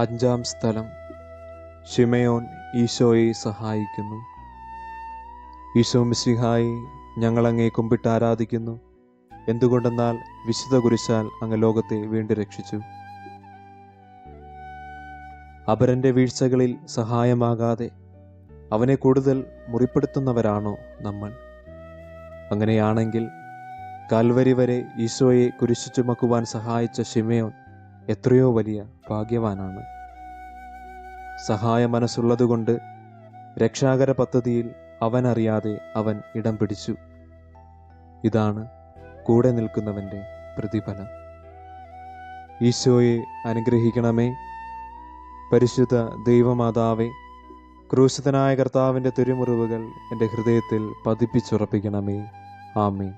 അഞ്ചാം സ്ഥലം. ഷിമയോൻ ഈശോയെ സഹായിക്കുന്നു. ഈശോ മിശിഹായി ഞങ്ങളങ്ങേ കുമ്പിട്ട് ആരാധിക്കുന്നു. എന്തുകൊണ്ടെന്നാൽ വിശുദ്ധ കുരിശാൽ അങ്ങ് ലോകത്തെ വീണ്ടും രക്ഷിച്ചു. അപരന്റെ വീഴ്ചകളിൽ സഹായമാകാതെ അവനെ കൂടുതൽ മുറിപ്പെടുത്തുന്നവരാണോ നമ്മൾ? അങ്ങനെയാണെങ്കിൽ കാൽവരി വരെ ഈശോയെ കുരിശു ചുമക്കുവാൻ സഹായിച്ച ഷിമയോൻ എത്രയോ വലിയ ഭാഗ്യവാനാണ്. സഹായ മനസ്സുള്ളതുകൊണ്ട് രക്ഷാകര പദ്ധതിയിൽ അവനറിയാതെ അവൻ ഇടം പിടിച്ചു. ഇതാണ് കൂടെ നിൽക്കുന്നവന്റെ പ്രതിഫലം. ഈശോയെ അനുഗ്രഹിക്കണമേ. പരിശുദ്ധ ദൈവമാതാവേ ക്രൂശിതനായ കർത്താവിന്റെ തിരുമുറിവുകൾ എന്റെ ഹൃദയത്തിൽ പതിപ്പിച്ചുറപ്പിക്കണമേ. ആമേ